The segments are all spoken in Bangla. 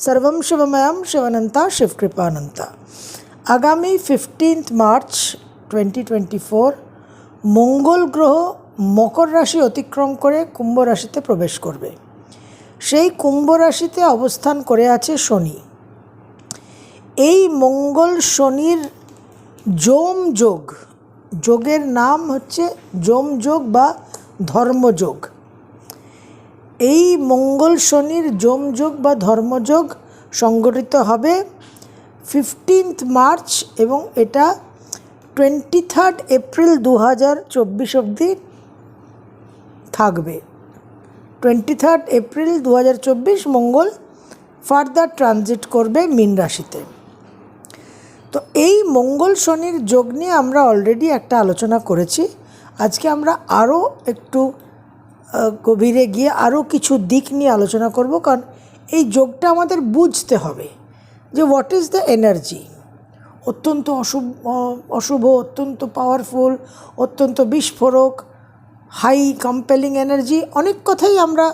সর্বম শিবময়াম শিবানন্তা শিবকৃপানন্তা আগামী fifteenth March twenty twenty four মঙ্গল গ্রহ মকর রাশি অতিক্রম করে কুম্ভ রাশিতে প্রবেশ করবে। সেই কুম্ভ রাশিতে অবস্থান করে আছে শনি। এই মঙ্গল শনির যোম যোগ, যোগের নাম হচ্ছে যোম যোগ বা ধর্মযোগ এই মঙ্গল শনির যোগ বা ধর্মযোগ সংগঠিত হবে ফিফটিন্থ মার্চ এবং এটা টোয়েন্টি থার্ড এপ্রিল দু হাজার চব্বিশ অবধি থাকবে। টোয়েন্টি থার্ড এপ্রিল দু হাজার চব্বিশ মঙ্গল ফার্দার ট্রানজিট করবে মীন রাশিতে। তো এই মঙ্গল শনির যোগ নিয়ে আমরা অলরেডি একটা আলোচনা করেছি। আজকে আমরা আরও একটু গভীরে গিয়ে আরও কিছু দিক নিয়ে আলোচনা করব, কারণ এই যোগটা আমাদের বুঝতে হবে যে হোয়াট ইজ দ্য এনার্জি অত্যন্ত অশুভ অশুভ, অত্যন্ত পাওয়ারফুল অত্যন্ত বিস্ফোরক হাই কম্পেলিং এনার্জি অনেক কথাই আমরা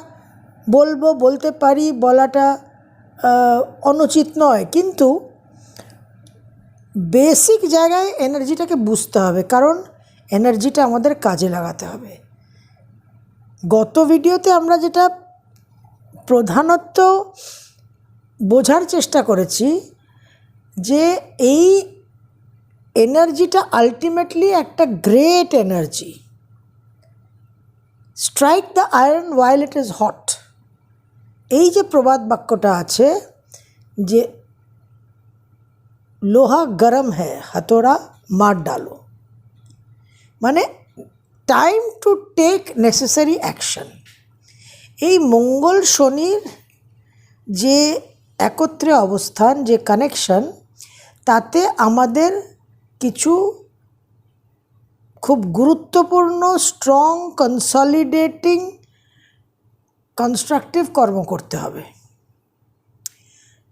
বলব, বলতে পারি, বলাটা অনুচিত নয়। কিন্তু বেসিক জায়গায় এনার্জিটাকে বুঝতে হবে, কারণ এনার্জিটা আমাদের কাজে লাগাতে হবে। গত ভিডিওতে আমরা যেটা প্রধানত বোঝার চেষ্টা করেছি যে এই এনার্জিটা আলটিমেটলি একটা great energy. Strike the iron while it is hot এই যে প্রবাদ বাক্যটা আছে যে লোহা গরম হ্যাঁ হাতোড়া মার ডালো। মানে time to take necessary action এই মঙ্গল শনির যে একত্রে অবস্থান, যে কানেকশন তাতে আমাদের কিছু খুব গুরুত্বপূর্ণ স্ট্রং কনসলিডেটিং কনস্ট্রাকটিভ কর্ম করতে হবে।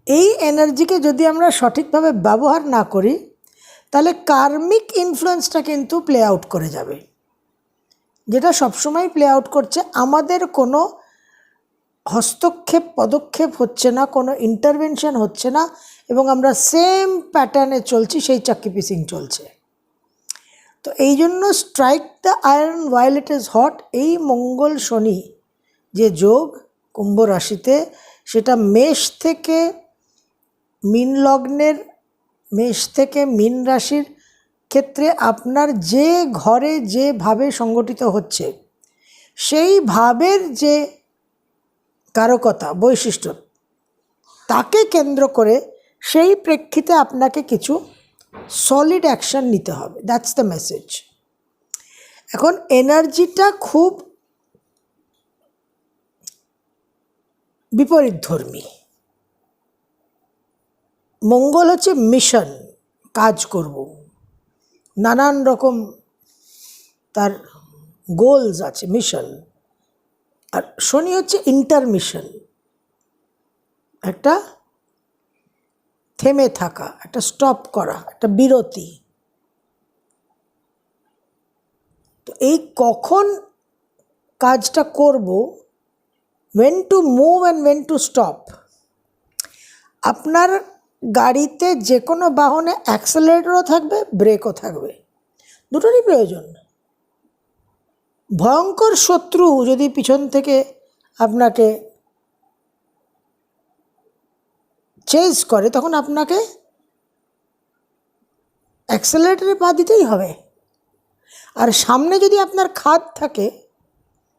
এই এনার্জিকে যদি আমরা সঠিকভাবে ব্যবহার না করি, তাহলে কার্মিক ইনফ্লুয়েন্সটা কিন্তু প্লে আউট করে যাবে। যেটা সবসময় প্লে আউট করছে, আমাদের কোনো হস্তক্ষেপ, পদক্ষেপ হচ্ছে না, কোনো ইন্টারভেনশন হচ্ছে না এবং আমরা সেম প্যাটার্নে চলছি, সেই চাক্কি পিসিং চলছে। তো এই জন্য strike the iron while it is hot এই মঙ্গল শনি যে যোগ কুম্ভ রাশিতে, সেটা মেষ থেকে মীন লগ্নের, মেষ থেকে মীন রাশির ক্ষেত্রে আপনার যে ঘরে যেভাবে সংগঠিত হচ্ছে, সেই ভাবের যে কারকতা, বৈশিষ্ট্য, তাকে কেন্দ্র করে সেই প্রেক্ষিতে আপনাকে কিছু সলিড অ্যাকশন নিতে হবে। দ্যাটস দ্য মেসেজ এখন এনার্জিটা খুব বিপরীতধর্মী। মঙ্গল হচ্ছে মিশন কাজ করব। নানান রকম তার গোলস আছে মিশন আর শনি হচ্ছে ইন্টারমিশন একটা থেমে থাকা, একটা স্টপ করা, একটা বিরতি। তো এই কখন কাজটা করব when to move and when to stop আপনার গাড়িতে যে কোনো বাহনে অ্যাক্সেলারেটরও থাকবে ব্রেকও থাকবে। দুটোরই প্রয়োজন। ভয়ঙ্কর শত্রু যদি পিছন থেকে আপনাকে চেজ করে, তখন আপনাকে অ্যাক্সেলারেটরে পা দিতেই হবে। আর সামনে যদি আপনার খাদ থাকে,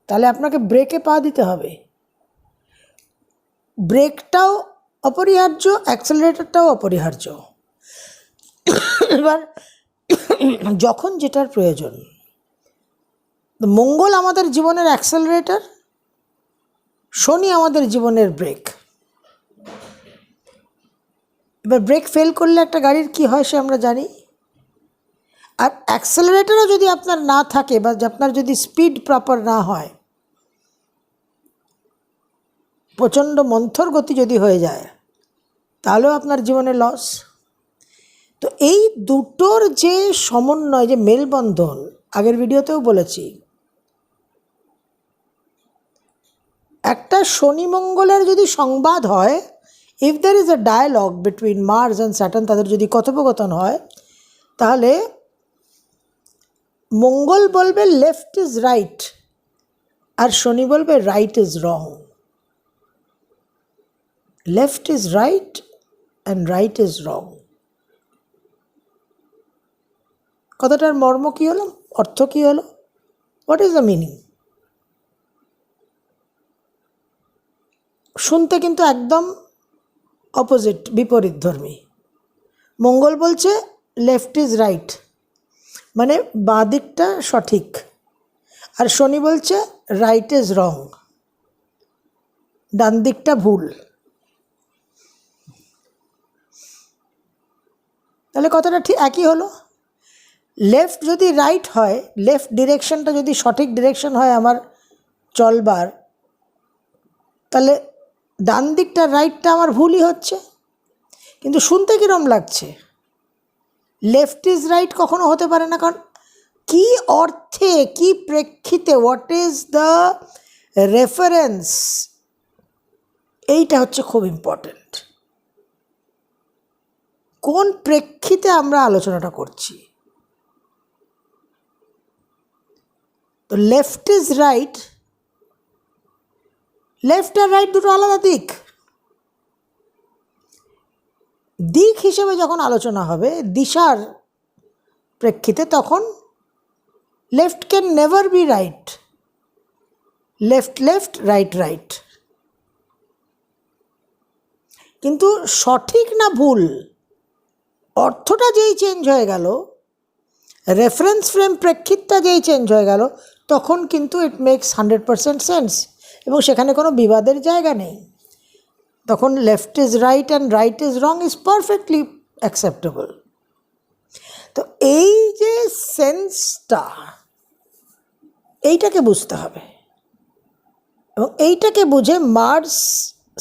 তাহলে আপনাকে ব্রেকে পা দিতে হবে। ব্রেকটাও অপরিহার্য অ্যাক্সেলারেটরটাও অপরিহার্য। এবার যখন যেটার প্রয়োজন মঙ্গল আমাদের জীবনের অ্যাক্সেলারেটর শনি আমাদের জীবনের ব্রেক এবার ব্রেক ফেল করলে একটা গাড়ির কি হয় সে আমরা জানি। আর অ্যাক্সেলারেটরও যদি আপনার না থাকে বা আপনার যদি স্পিড প্রপার না হয় প্রচণ্ড মন্থর গতি যদি হয়ে যায়, তাহলেও আপনার জীবনে লস তো এই দুটোর যে সমন্বয়, যে মেলবন্ধন, আগের ভিডিওতেও বলেছি। একটা শনি মঙ্গলের যদি সংবাদ হয় if there is a dialogue between Mars and Saturn তাদের যদি কথোপকথন হয়, তাহলে মঙ্গল বলবে লেফট ইজ রাইট আর শনি বলবে right is wrong left is right and right is wrong কথাটার মর্ম কী হলো? অর্থ কী হলো? হোয়াট ইজ দ্য মিনিং শুনতে কিন্তু একদম অপোজিট বিপরীত ধর্মী। মঙ্গল বলছে লেফট ইজ রাইট মানে বাঁ দিকটা সঠিক। আর শনি বলছে রাইট ইজ রং ডান দিকটা ভুল। তাহলে কথাটা ঠিক একই হলো। লেফট যদি রাইট হয় লেফট ডিরেকশনটা যদি সঠিক ডিরেকশন হয় আমার চলবার, তাহলে ডান দিকটা রাইটটা আমার ভুলই হচ্ছে। কিন্তু শুনতে কীরম লাগছে? লেফট ইজ রাইট কখনো হতে পারে না, কারণ কী অর্থে, কী প্রেক্ষিতে হোয়াট ইজ দ্য রেফারেন্স এইটা হচ্ছে খুব ইম্পর্ট্যান্ট কোন প্রেক্ষিতে আমরা আলোচনাটা করছি? তো লেফট ইজ রাইট লেফট আর রাইট দুটো আলাদা দিক। দিক হিসেবে যখন আলোচনা হবে, দিশার প্রেক্ষিতে তখন left can never be right left left right right কিন্তু সঠিক না ভুল অর্থটা যেই চেঞ্জ হয়ে গেল রেফারেন্স ফ্রেম প্রেক্ষিতটা যেই চেঞ্জ হয়ে গেল, তখন কিন্তু it makes hundred percent sense এবং সেখানে কোনো বিবাদের জায়গা নেই। তখন left is right and right is wrong is perfectly acceptable তো এই যে সেন্সটা এইটাকে বুঝতে হবে। এবং এইটাকে বুঝে মার্স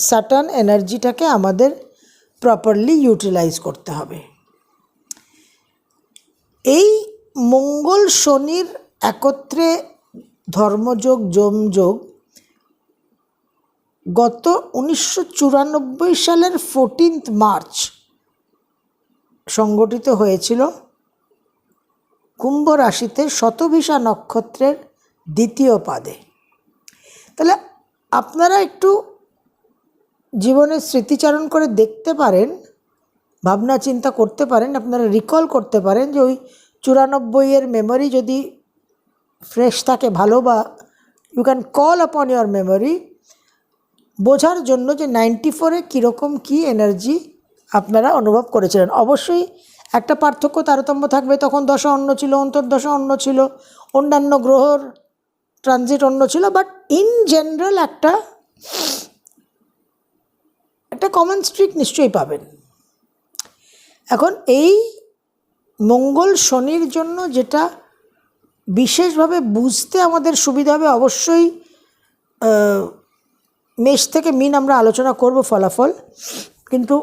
স্যাটার্ন এনার্জিটাকে আমাদের প্রপারলি ইউটিলাইজ করতে হবে। এই মঙ্গল শনির একত্রে ধর্মযোগ, যমযোগ গত উনিশশো চুরানব্বই সালের ফোরটিন্থ মার্চ সংগঠিত হয়েছিল। কুম্ভ রাশিতে শতভিসা নক্ষত্রের দ্বিতীয় পাদে। তাহলে আপনারা একটু জীবনের স্মৃতিচারণ করে দেখতে পারেন ভাবনা চিন্তা করতে পারেন, আপনারা রিকল করতে পারেন যে ওই চুরানব্বইয়ের মেমোরি যদি ফ্রেশ থাকে ভালো বা you can call upon your memory বোঝার জন্য যে নাইনটি ফোরে কীরকম কী এনার্জি আপনারা অনুভব করেছিলেন। অবশ্যই একটা পার্থক্য তারতম্য থাকবে, তখন দশা অন্য ছিল, অন্তর্দশা অন্য ছিল, অন্যান্য গ্রহর ট্রানজিট অন্য ছিল বাট ইন জেনারেল একটা একটা কমন স্ট্রিক নিশ্চয়ই পাবেন। এখন এই মঙ্গল শনির জন্য যেটা বিশেষভাবে বুঝতে আমাদের সুবিধা হবে, অবশ্যই মেষ থেকে মিন আমরা আলোচনা করব ফলাফল। কিন্তু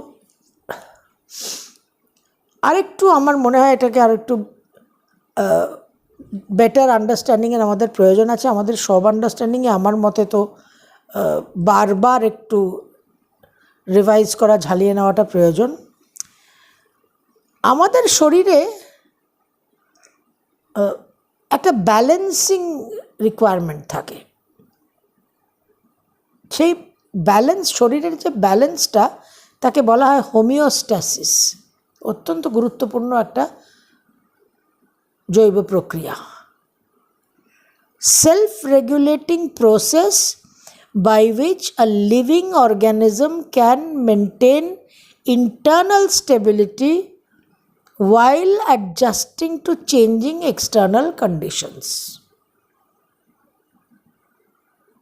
আরেকটু আমার মনে হয় এটাকে আরেকটু বেটার আন্ডারস্ট্যান্ডিংয়ের আমাদের প্রয়োজন আছে। আমাদের সব আন্ডারস্ট্যান্ডিংয়ে আমার মতে তো বারবার একটু রিভাইজ করা, ঝালিয়ে নেওয়াটা প্রয়োজন। আমাদের শরীরে একটা ব্যালেন্সিং রিকোয়ারমেন্ট থাকে। সেই ব্যালেন্স শরীরের যে ব্যালেন্সটা তাকে বলা হয় হোমিওস্ট্যাসিস অত্যন্ত গুরুত্বপূর্ণ একটা জৈব প্রক্রিয়া। Self regulating process by which a living organism can maintain internal stability while adjusting to changing external conditions.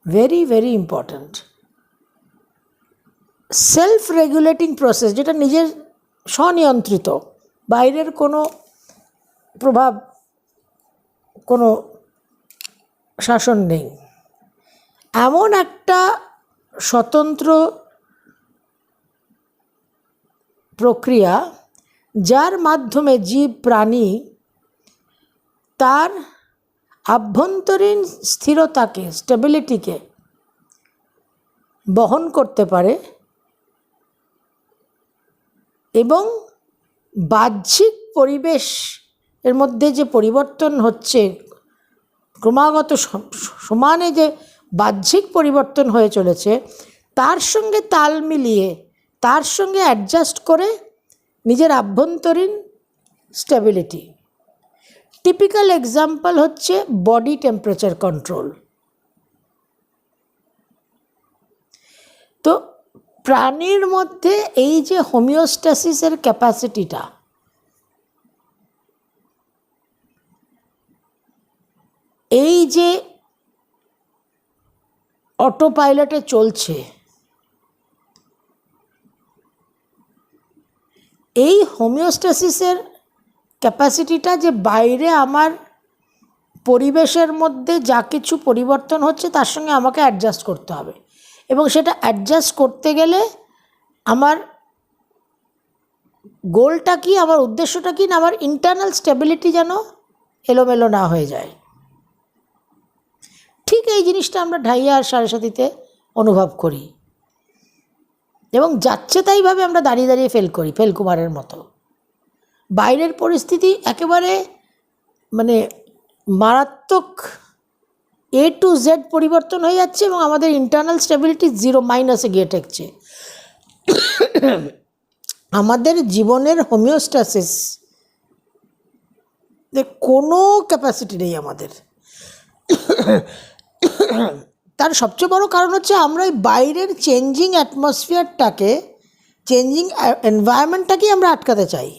Very, very important. Self regulating process যেটা নিজের স্বনিয়ন্ত্রিত বাইরের কোনো প্রভাব কোনো শাসন নেই এমন একটা স্বতন্ত্র প্রক্রিয়া যার মাধ্যমে জীব প্রাণী তার আভ্যন্তরীণ স্থিরতাকে স্টেবিলিটিকে বহন করতে পারে এবং বাহ্যিক পরিবেশ এর মধ্যে যে পরিবর্তন হচ্ছে, ক্রমাগত সমানে যে বাহ্যিক পরিবর্তন হয়ে চলেছে, তার সঙ্গে তাল মিলিয়ে, তার সঙ্গে অ্যাডজাস্ট করে নিজের আভ্যন্তরীণ স্টেবিলিটি টিপিক্যাল এক্সাম্পল হচ্ছে বডি টেম্পারেচার কন্ট্রোল তো প্রাণীর মধ্যে এই যে হোমিওস্ট্যাসিসের ক্যাপাসিটিটা, এই যে অটো পাইলটে চলছে এই হোমিওস্ট্যাসিসের ক্যাপাসিটিটা যে বাইরে আমার পরিবেশের মধ্যে যা কিছু পরিবর্তন হচ্ছে, তার সঙ্গে আমাকে অ্যাডজাস্ট করতে হবে। এবং সেটা অ্যাডজাস্ট করতে গেলে আমার গোলটা কি, আমার উদ্দেশ্যটা কি না, আমার ইন্টারনাল স্টেবিলিটি যেন এলোমেলো না হয়ে যায়। ঠিক এই জিনিসটা আমরা ঢাইয়া আর সাড়ে সাতিতে অনুভব করি। এবং যাচ্ছে তাইভাবে আমরা দাঁড়িয়ে দাঁড়িয়ে ফেল করি ফেলকুমারের মতো। বাইরের পরিস্থিতি একেবারে মানে মারাত্মক এ টু জেড পরিবর্তন হয়ে যাচ্ছে এবং আমাদের ইন্টারনাল স্টেবিলিটি জিরো মাইনাসে গিয়ে ঠেকছে। আমাদের জীবনের হোমিওস্টাসিস কোনো ক্যাপাসিটি নেই আমাদের। তার সবচেয়ে বড় কারণ হচ্ছে আমরা এই বাইরের চেঞ্জিং অ্যাটমসফিয়ারটাকে চেঞ্জিং এনভায়রনমেন্টটাকেই আমরা আটকাতে চাই।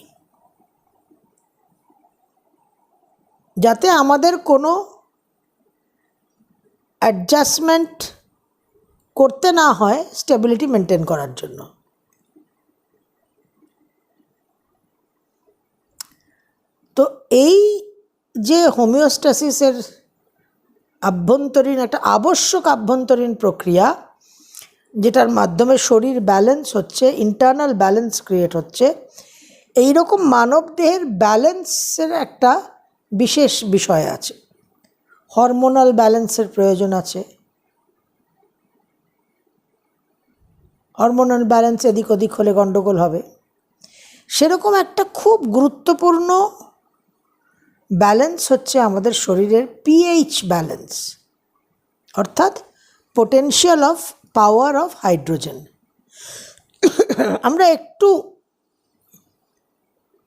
যাতে আমাদের কোনো অ্যাডজাস্টমেন্ট করতে না হয় স্টেবিলিটি মেনটেন করার জন্য। তো এই যে হোমিওস্টাসিসের আভ্যন্তরীণ, একটা আবশ্যক আভ্যন্তরীণ প্রক্রিয়া, যেটার মাধ্যমে শরীর ব্যালেন্স হচ্ছে ইন্টারনাল ব্যালেন্স ক্রিয়েট হচ্ছে। এই রকম মানব দেহের ব্যালেন্সের একটা বিশেষ বিষয় আছে। হরমোনাল ব্যালেন্সের প্রয়োজন আছে। হরমোনাল ব্যালেন্স এদিক ওদিক হলে গণ্ডগোল হবে। সেরকম একটা খুব গুরুত্বপূর্ণ ব্যালেন্স হচ্ছে আমাদের শরীরের পিএইচ ব্যালেন্স অর্থাৎ potential of power of hydrogen আমরা একটু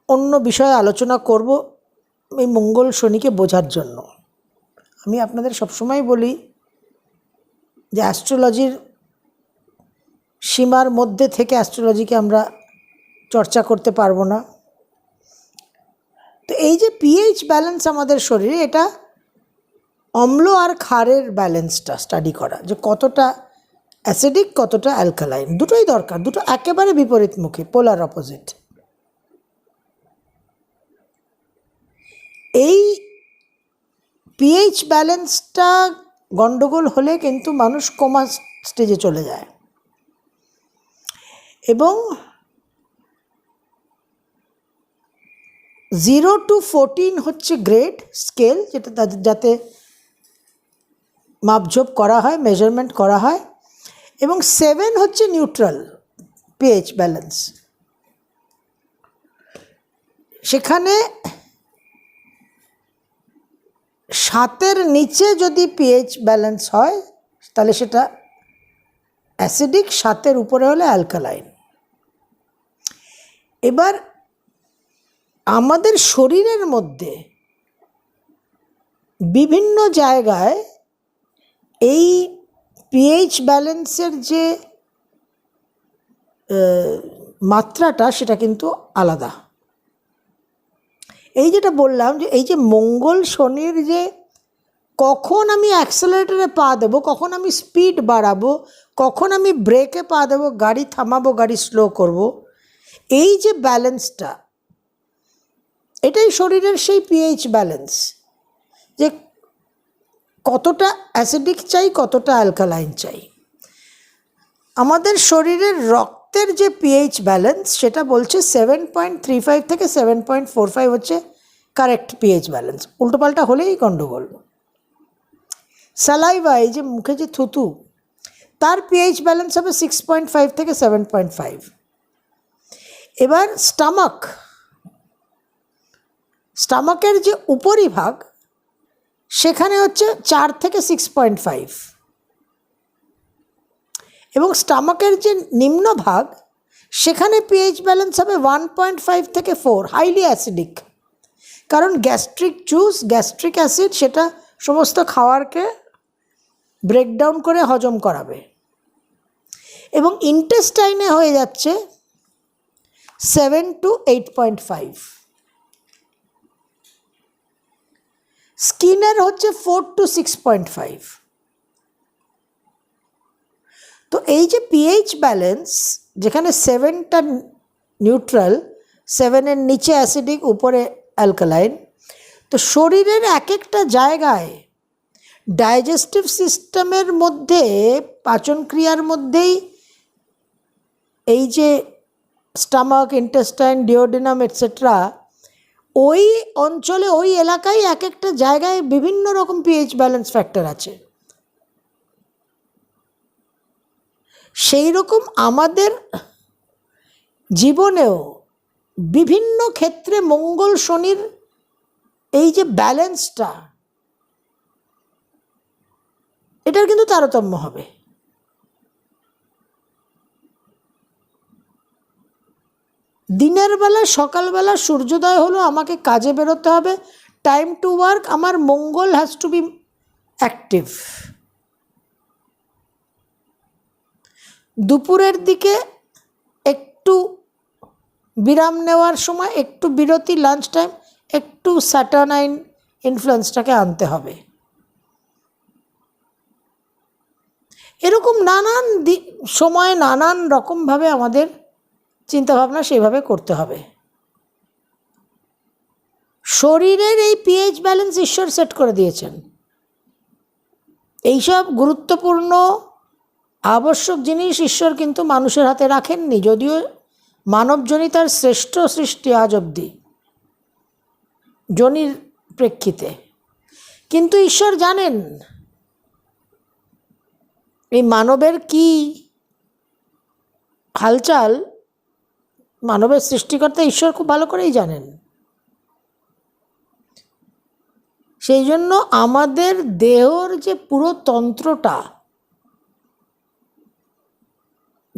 অন্য বিষয়ে আলোচনা করব এই মঙ্গল শনিকে বোঝার জন্য। আমি আপনাদের সবসময় বলি যে অ্যাস্ট্রোলজির সীমার মধ্যে থেকে অ্যাস্ট্রোলজিকে আমরা চর্চা করতে পারব না। তো এই যে পিএইচ ব্যালেন্স আমাদের শরীরে, এটা অম্ল আর ক্ষারের ব্যালেন্সটা স্টাডি করা, যে কতটা অ্যাসিডিক কতটা অ্যালকালাইন দুটোই দরকার, দুটো একেবারে বিপরীতমুখী পোলার অপোজিট এই পিএইচ ব্যালেন্সটা গণ্ডগোল হলে কিন্তু মানুষ কোমা স্টেজে চলে যায়। এবং জিরো টু ফোরটিন হচ্ছে গ্রেড স্কেল, যেটা তাদের যাতে মাপঝোপ করা হয় মেজারমেন্ট করা হয়, এবং সেভেন হচ্ছে নিউট্রাল পিএইচ ব্যালেন্স সেখানে সাতের নিচে যদি পিএইচ ব্যালেন্স হয়, তাহলে সেটা অ্যাসিডিক সাতের উপরে হলে অ্যালকালাইন এবার আমাদের শরীরের মধ্যে বিভিন্ন জায়গায় এই পিএইচ ব্যালেন্সের যে মাত্রাটা সেটা কিন্তু আলাদা। এই যেটা বললাম যে, এই যে মঙ্গল শনির যে, কখন আমি অ্যাক্সেলারেটারে পা দেবো, কখন আমি স্পিড বাড়াবো, কখন আমি ব্রেকে পা দেবো, গাড়ি থামাবো, গাড়ি স্লো করব, এই যে ব্যালেন্সটা এটাই শরীরের সেই পিএইচ ব্যালেন্স যে কতটা অ্যাসিডিক চাই, কতটা অ্যালকালাইন চাই। আমাদের শরীরের রক্তের যে পিএইচ ব্যালেন্স সেটা বলছে সেভেন পয়েন্ট থ্রি ফাইভ থেকে সেভেন পয়েন্ট ফোর ফাইভ হচ্ছে কারেক্ট পিএইচ ব্যালেন্স উল্টোপাল্টা হলেই গণ্ডগোল স্যালাইভা এই যে মুখে যে থুতু, তার পিএইচ ব্যালেন্স হবে সিক্স পয়েন্ট ফাইভ থেকে সেভেন পয়েন্ট ফাইভ এবার স্টামাক স্টামাকের যে উপরিভাগ, সেখানে হচ্ছে চার থেকে সিক্স পয়েন্ট ফাইভ এবং স্টামাকের যে নিম্নভাগ সেখানে পিএইচ ব্যালেন্স হবে ওয়ান পয়েন্ট ফাইভ থেকে ফোর হাইলি অ্যাসিডিক কারণ গ্যাস্ট্রিক জুস গ্যাস্ট্রিক অ্যাসিড সেটা সমস্ত খাওয়ারকে ব্রেকডাউন করে হজম করাবে। এবং ইন্টেস্টাইনে হয়ে যাচ্ছে seven to eight point five স্কিনের হচ্ছে four to six point five তো এই যে পিএইচ ব্যালেন্স যেখানে সেভেনটা নিউট্রাল সেভেনের নিচে অ্যাসিডিক উপরে অ্যালকালাইন তো শরীরের এক একটা জায়গায় ডাইজেস্টিভ সিস্টেমের মধ্যে পাচনক্রিয়ার মধ্যেই এই যে স্টামাক ইন্টেস্টাইন ডিওডিনাম এটসেট্রা ওই অঞ্চলে, ওই এলাকায় এক একটা জায়গায় বিভিন্ন রকম পিএইচ ব্যালেন্স ফ্যাক্টর আছে। সেই রকম আমাদের জীবনেও বিভিন্ন ক্ষেত্রে মঙ্গল শনির এই যে ব্যালেন্সটা এটার কিন্তু তারতম্য হবে। দিনের বেলা সকালবেলা সূর্যোদয় হলো, আমাকে কাজে বেরোতে হবে। টাইম টু ওয়ার্ক আমার মঙ্গল হ্যাজ টু বি অ্যাক্টিভ দুপুরের দিকে একটু বিরাম নেওয়ার সময়, একটু বিরতি লাঞ্চ টাইম একটু স্যাটানাইন ইনফ্লুয়েন্সটাকে আনতে হবে। এরকম নানান সময় নানান রকমভাবে আমাদের চিন্তাভাবনা সেভাবে করতে হবে। শরীরের এই পিএইচ ব্যালেন্স ঈশ্বর সেট করে দিয়েছেন। এইসব গুরুত্বপূর্ণ, আবশ্যক জিনিস ঈশ্বর কিন্তু মানুষের হাতে রাখেননি, যদিও মানবজনী তার শ্রেষ্ঠ সৃষ্টি আজ অবধি জনির প্রেক্ষিতে। কিন্তু ঈশ্বর জানেন, এই মানবের কি হালচাল মানবের সৃষ্টিকর্তা ঈশ্বর খুব ভালো করেই জানেন। সেই জন্য আমাদের দেহর যে পুরো তন্ত্রটা,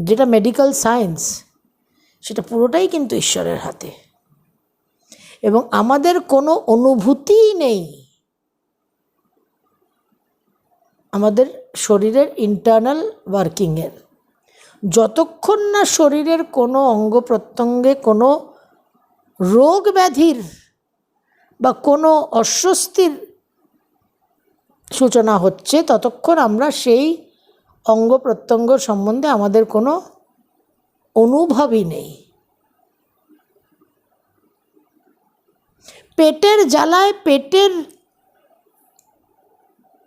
যেটা মেডিকেল সায়েন্স সেটা পুরোটাই কিন্তু ঈশ্বরের হাতে। এবং আমাদের কোনো অনুভূতিই নেই। আমাদের শরীরের ইন্টারনাল ওয়ার্কিংয়ের যতক্ষণ না শরীরের কোনো অঙ্গ প্রত্যঙ্গে কোনো রোগ ব্যাধির বা কোনো অস্বস্তির সূচনা হচ্ছে, ততক্ষণ আমরা সেই অঙ্গ প্রত্যঙ্গ সম্বন্ধে আমাদের কোনো অনুভবই নেই। পেটের জ্বালায় পেটের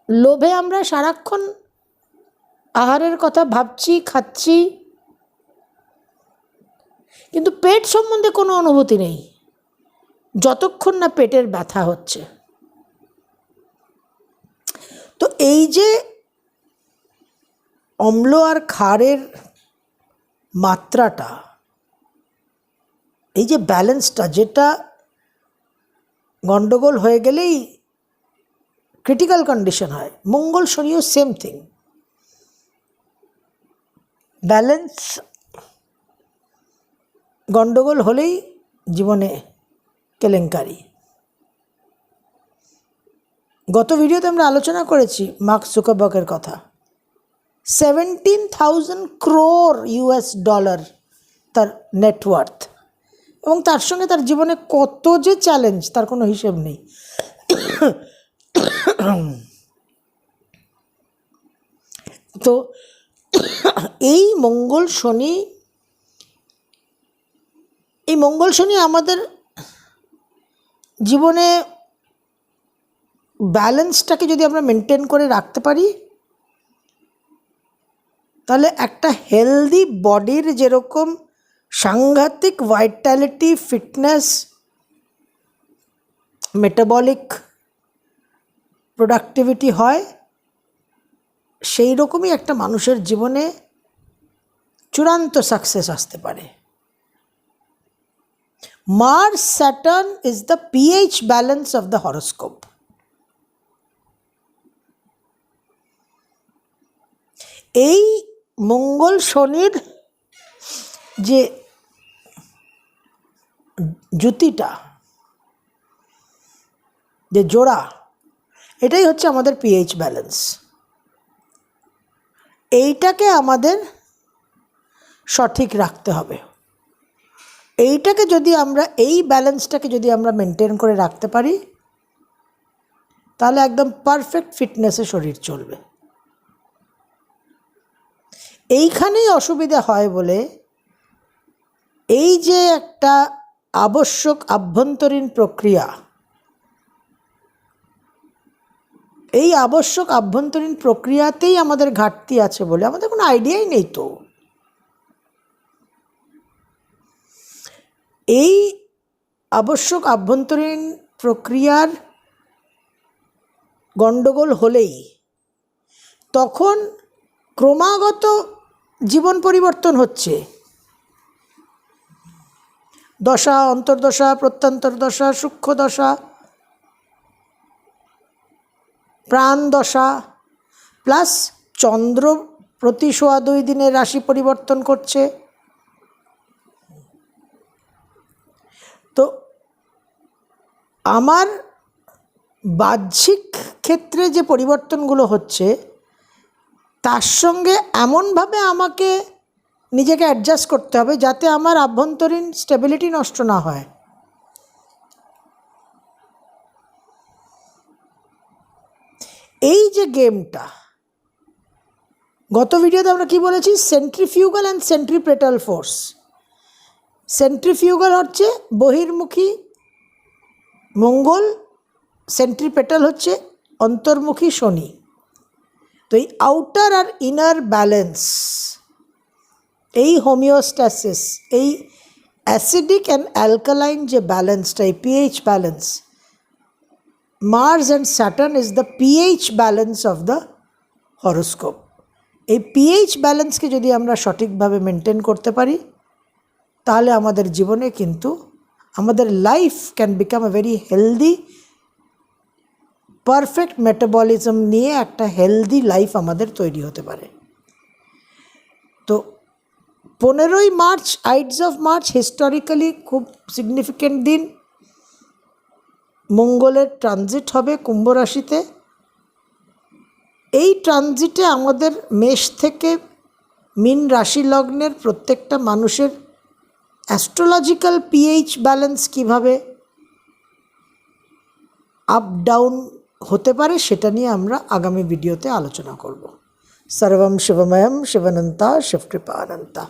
লোভে আমরা সারাক্ষণ আহারের কথা ভাবছি, খাচ্ছি। কিন্তু পেট সম্বন্ধে কোনো অনুভূতি নেই। যতক্ষণ না পেটের ব্যথা হচ্ছে। তো এই যে অম্ল আর ক্ষারের মাত্রাটা, এই যে ব্যালেন্সটা, যেটা গণ্ডগোল হয়ে গেলেই ক্রিটিক্যাল কন্ডিশন হয়। মঙ্গল শনিও সেম থিং। ব্যালেন্স গণ্ডগোল হলেই জীবনে কেলেঙ্কারি। গত ভিডিওতে আমরা আলোচনা করেছি মার্ক সুকাবকের কথা। Seventeen thousand crore US dollar তার নেটওয়ার্থ এবং তার সঙ্গে তার জীবনে কত যে চ্যালেঞ্জ তার কোনো হিসেব নেই। তো এই মঙ্গল শনি, এই মঙ্গল শনি আমাদের জীবনে ব্যালেন্সটাকে যদি আমরা মেনটেন করে রাখতে পারি, তাহলে একটা হেলদি বডির যেরকম সাংঘাতিক ভাইটালিটি, ফিটনেস, মেটাবলিক প্রোডাক্টিভিটি হয় সেই রকমই একটা মানুষের জীবনে চূড়ান্ত সাকসেস আসতে পারে Mars, Saturn is the pH balance of the horoscope. এই মঙ্গল শনির যে জুতিটা যে জোড়া, এটাই হচ্ছে আমাদের পিএইচ ব্যালেন্স এইটাকে আমাদের সঠিক রাখতে হবে। এইটাকে যদি আমরা, এই ব্যালেন্সটাকে যদি আমরা মেনটেন করে রাখতে পারি, তাহলে একদম পারফেক্ট ফিটনেসে শরীর চলবে। এইখানেই অসুবিধা হয় বলে এই যে একটা আবশ্যক আভ্যন্তরীণ প্রক্রিয়া এই আবশ্যক আভ্যন্তরীণ প্রক্রিয়াতেই আমাদের ঘাটতি আছে বলে আমাদের কোনো আইডিয়াই নেই তো। এই আবশ্যক আভ্যন্তরীণ প্রক্রিয়ার গণ্ডগোল হলেই তখন ক্রমাগত জীবন পরিবর্তন হচ্ছে। দশা, অন্তর্দশা প্রত্যন্তর দশা সূক্ষ্ম দশা প্রাণ দশা প্লাস চন্দ্র প্রতি সোয়া দুই দিনের রাশি পরিবর্তন করছে। তো আমার বাহ্যিক ক্ষেত্রে যে পরিবর্তনগুলো হচ্ছে, তার সঙ্গে এমনভাবে আমাকে নিজেকে অ্যাডজাস্ট করতে হবে যাতে আমার আভ্যন্তরীণ স্টেবিলিটি নষ্ট না হয়। এই যে গেমটা, গত ভিডিওতে আমরা কি বলেছি? Centrifugal and centripetal force centrifugal হচ্ছে বহির্মুখী মঙ্গল সেন্ট্রিপেটাল হচ্ছে অন্তর্মুখী শনি। তো এই আউটার আর ইনার ব্যালেন্স এই হোমিওস্ট্যাসিস এই অ্যাসিডিক অ্যান্ড অ্যালকালাইন যে ব্যালেন্সটা এই pH balance Mars and Saturn is the pH balance of the horoscope এই পিএইচ ব্যালেন্সকে যদি আমরা সঠিকভাবে মেনটেন করতে পারি, তাহলে আমাদের জীবনে কিন্তু আমাদের life can become a very healthy perfect metabolism নিয়ে একটা হেলদি লাইফ আমাদের তৈরি হতে পারে। তো পনেরোই March Ides of March historically খুব সিগনিফিক্যান্ট দিন। মঙ্গলের ট্রানজিট হবে কুম্ভ রাশিতে। এই ট্রানজিটে আমাদের মেষ থেকে মিন রাশি লগ্নের প্রত্যেকটা মানুষের অ্যাস্ট্রোলজিক্যাল পিএইচ ব্যালেন্স কীভাবে আপ ডাউন হতে পারে সেটা নিয়ে আমরা আগামী ভিডিওতে আলোচনা করব। সর্বম শিবময়ম শিবানন্তা শিবকৃপানন্তা